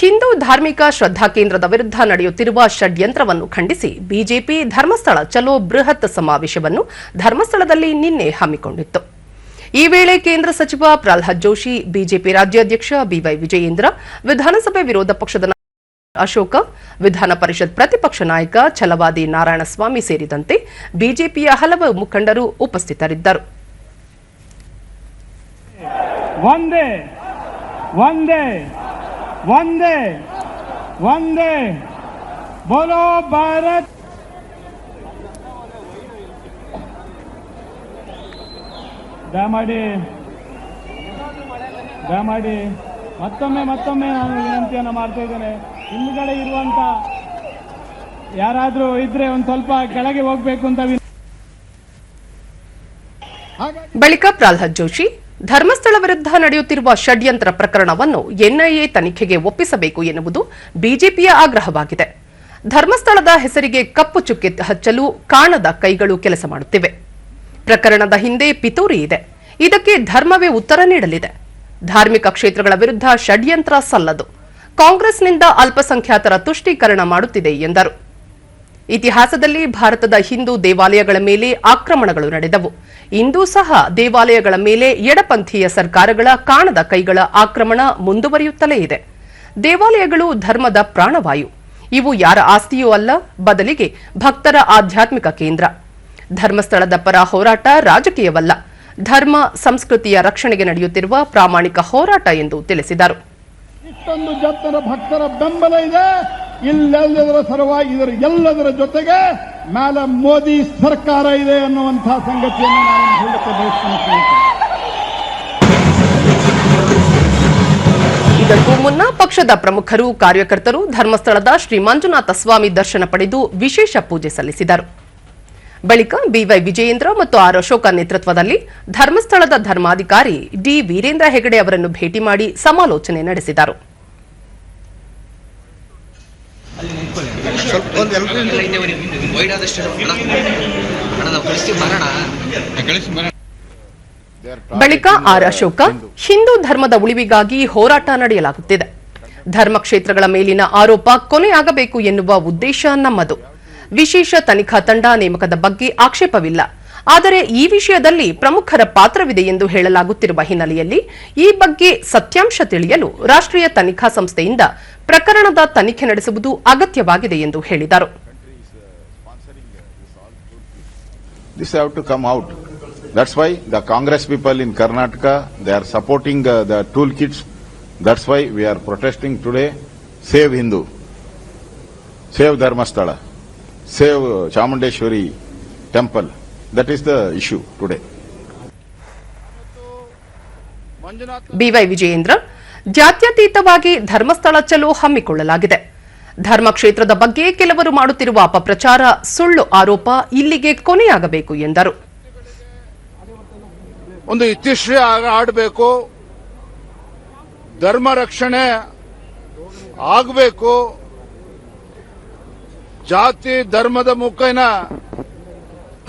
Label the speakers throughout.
Speaker 1: ಹಿಂದೂ ಧಾರ್ಮಿಕ ಶ್ರದ್ಧಾ ಕೇಂದ್ರದ ವಿರುದ್ಧ ನಡೆಯುತ್ತಿರುವ ಷಡ್ಯಂತ್ರವನ್ನು ಖಂಡಿಸಿ ಬಿಜೆಪಿ ಧರ್ಮಸ್ಥಳ ಚಲೋ ಬೃಹತ್ ಸಮಾವೇಶವನ್ನು ಧರ್ಮಸ್ಥಳದಲ್ಲಿ ನಿನ್ನೆ ಹಮ್ಮಿಕೊಂಡಿತ್ತು. ಈ ವೇಳೆ ಕೇಂದ್ರ ಸಚಿವ ಪ್ರಹ್ಲಾದ್ ಜೋಶಿ, ಬಿಜೆಪಿ ರಾಜ್ಯಾಧ್ಯಕ್ಷ ಬಿವೈ ವಿಜಯೇಂದ್ರ, ವಿಧಾನಸಭೆ ವಿರೋಧ ಪಕ್ಷದ ಅಶೋಕ, ವಿಧಾನ ಪರಿಷತ್ ಪ್ರತಿಪಕ್ಷ ನಾಯಕ ಛಲವಾದಿ ನಾರಾಯಣಸ್ವಾಮಿ ಸೇರಿದಂತೆ ಬಿಜೆಪಿಯ ಹಲವು ಮುಖಂಡರು ಉಪಸ್ಥಿತರಿದ್ದರು.
Speaker 2: ಒಂದೇ ಒಂದೇ ಒಂದೇ ಒಂದೇ ಬೋಲೋ ಭಾರತ್. ದಯಮಾಡಿ ದಯಮಾಡಿ ಮತ್ತೊಮ್ಮೆ ಮತ್ತೊಮ್ಮೆ ನಾನು ವಿನಂತಿಯನ್ನು ಮಾಡ್ತಾ ಇದ್ದೇನೆ. ಹಿಂದ್ಗಡೆ ಇರುವಂತ ಯಾರಾದರೂ ಇದ್ರೆ ಒಂದು ಸ್ವಲ್ಪ ಕೆಳಗೆ ಹೋಗ್ಬೇಕು ಅಂತ
Speaker 1: ಬಳಿಕ ಪ್ರಹ್ಲಾದ್ ಜೋಶಿ ಧರ್ಮಸ್ಥಳ ವಿರುದ್ಧ ನಡೆಯುತ್ತಿರುವ ಷಡ್ಯಂತ್ರ ಪ್ರಕರಣವನ್ನು ಎನ್ಐಎ ತನಿಖೆಗೆ ಒಪ್ಪಿಸಬೇಕು ಎನ್ನುವುದು ಬಿಜೆಪಿಯ ಆಗ್ರಹವಾಗಿದೆ. ಧರ್ಮಸ್ಥಳದ ಹೆಸರಿಗೆ ಕಪ್ಪು ಚುಕ್ಕೆ ಹಚ್ಚಲು ಕಾಣದ ಕೈಗಳು ಕೆಲಸ ಮಾಡುತ್ತಿವೆ. ಪ್ರಕರಣದ ಹಿಂದೆ ಪಿತೂರಿ ಇದೆ. ಇದಕ್ಕೆ ಧರ್ಮವೇ ಉತ್ತರ ನೀಡಲಿದೆ. ಧಾರ್ಮಿಕ ಕ್ಷೇತ್ರಗಳ ವಿರುದ್ಧ ಷಡ್ಯಂತ್ರ ಸಲ್ಲದು. ಕಾಂಗ್ರೆಸ್ನಿಂದ ಅಲ್ಪಸಂಖ್ಯಾತರ ತುಷ್ಟೀಕರಣ ಮಾಡುತ್ತಿದೆ ಎಂದರು. ಇತಿಹಾಸದಲ್ಲಿ ಭಾರತದ ಹಿಂದೂ ದೇವಾಲಯಗಳ ಮೇಲೆ ಆಕ್ರಮಣಗಳು ನಡೆದವು. ಇಂದೂ ಸಹ ದೇವಾಲಯಗಳ ಮೇಲೆ ಎಡಪಂಥೀಯ ಸರ್ಕಾರಗಳ ಕಾಣದ ಕೈಗಳ ಆಕ್ರಮಣ ಮುಂದುವರಿಯುತ್ತಲೇ ಇದೆ. ದೇವಾಲಯಗಳು ಧರ್ಮದ ಪ್ರಾಣವಾಯು. ಇವು ಯಾರ ಆಸ್ತಿಯೂ ಅಲ್ಲ, ಬದಲಿಗೆ ಭಕ್ತರ ಆಧ್ಯಾತ್ಮಿಕ ಕೇಂದ್ರ. ಧರ್ಮಸ್ಥಳದ ಪರ ಹೋರಾಟ ರಾಜಕೀಯವಲ್ಲ. ಧರ್ಮ, ಸಂಸ್ಕೃತಿಯ ರಕ್ಷಣೆಗೆ ನಡೆಯುತ್ತಿರುವ ಪ್ರಾಮಾಣಿಕ ಹೋರಾಟ ಎಂದು ತಿಳಿಸಿದರು.
Speaker 3: ಇಲ್ಲೆಲ್ಲದರ ಸಲುವಾಗಿ ಇದರ ಎಲ್ಲದರ ಜೊತೆಗೆ ಮೇಲೆ ಮೋದಿ ಸರ್ಕಾರ ಇದೆ ಅನ್ನುವಂತಹ ಸಂಗತಿಯನ್ನು ನಾನು ಹೇಳಕ್ಕೆ ಬಯಸ್ತೇನೆ.
Speaker 1: ಇದಕ್ಕೂ ಮುನ್ನ ಪಕ್ಷದ ಪ್ರಮುಖರು, ಕಾರ್ಯಕರ್ತರು, ಧರ್ಮಸ್ಥಳದ ಶ್ರೀ ಮಂಜುನಾಥ ಸ್ವಾಮಿ ದರ್ಶನ ಪಡೆದು ವಿಶೇಷ ಪೂಜೆ ಸಲ್ಲಿಸಿದರು ಬಳಿಕ ಬಿವೈ ವಿಜಯೇಂದ್ರ ಮತ್ತು ಆರ್ ಅಶೋಕ ನೇತೃತ್ವದಲ್ಲಿ ಧರ್ಮಸ್ಥಳದ ಧರ್ಮಾಧಿಕಾರಿ ಡಿ ವೀರೇಂದ್ರ ಹೆಗಡೆ ಅವರನ್ನು ಭೇಟಿ ಮಾಡಿ ಸಮಾಲೋಚನೆ ನಡೆಸಿದರು
Speaker 4: ಸ್ವಲ್ಪ ಒಂದು
Speaker 5: ಬರೋಣ
Speaker 1: ಬಳಿಕ ಆರ್ ಅಶೋಕ ಹಿಂದೂ ಧರ್ಮದ ಉಳಿವಿಗಾಗಿ ಹೋರಾಟ ನಡೆಯಲಾಗುತ್ತಿದೆ. ಧರ್ಮಕ್ಷೇತ್ರಗಳ ಮೇಲಿನ ಆರೋಪ ಕೊನೆಯಾಗಬೇಕು ಎನ್ನುವ ಉದ್ದೇಶ ನಮ್ಮದು. ವಿಶೇಷ ತನಿಖಾ ತಂಡ ನೇಮಕದ ಬಗ್ಗೆ ಆಕ್ಷೇಪವಿಲ್ಲ. ಆದರೆ ಈ ವಿಷಯದಲ್ಲಿ ಪ್ರಮುಖರ ಪಾತ್ರವಿದೆ ಎಂದು ಹೇಳಲಾಗುತ್ತಿರುವ ಹಿನ್ನೆಲೆಯಲ್ಲಿ ಈ ಬಗ್ಗೆ ಸತ್ಯಾಂಶ ತಿಳಿಯಲು ರಾಷ್ಟ್ರೀಯ ತನಿಖಾ ಸಂಸ್ಥೆಯಿಂದ ಪ್ರಕರಣದ ತನಿಖೆ ನಡೆಸುವುದು ಅಗತ್ಯವಾಗಿದೆ ಎಂದು ಹೇಳಿದರು
Speaker 4: this have to come out. That's why the Congress people in Karnataka, they are supporting uh, the toolkits. That's why we are protesting today. Save Hindu. Save Dharmasthala. Save uh, Chamundeshwari temple. That is the issue today.
Speaker 1: B Y Vijayendra ಜಾತ್ಯತೀತವಾಗಿ Dharmasthala ಚಲೋ ಹಮ್ಮಿಕೊಳ್ಳಲಾಗಿದೆ. ಧರ್ಮಕ್ಷೇತ್ರದ ಬಗ್ಗೆ ಕೆಲವರು ಮಾಡುತ್ತಿರುವ ಅಪಪ್ರಚಾರ ಸುಳ್ಳು ಆರೋಪ ಇಲ್ಲಿಗೆ ಕೊನೆಯಾಗಬೇಕು ಎಂದರು.
Speaker 6: ಒಂದು ಇತಿಶ್ರೀ ಆಡಬೇಕು. ಧರ್ಮ ರಕ್ಷಣೆ ಆಗಬೇಕು. ಜಾತಿ ಧರ್ಮದ ಮುಖೇನ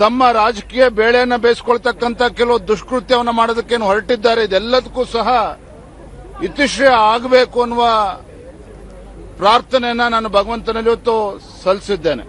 Speaker 6: ತಮ್ಮ ರಾಜಕೀಯ ಬೇಳೆಯನ್ನು ಬೇಯಿಸ್ಕೊಳ್ತಕ್ಕಂಥ ಕೆಲವು ದುಷ್ಕೃತ್ಯವನ್ನು ಮಾಡೋದಕ್ಕೇನು ಹೊರಟಿದ್ದಾರೆ, ಇದೆಲ್ಲದಕ್ಕೂ ಸಹ ಇತಿಶ್ರೀ ಆಗಬೇಕು ಅನ್ನುವ ಪ್ರಾರ್ಥನೆಯನ್ನ ನಾನು ಭಗವಂತನಲ್ಲಿ ಇವತ್ತು ಸಲ್ಲಿಸಿದ್ದೇನೆ.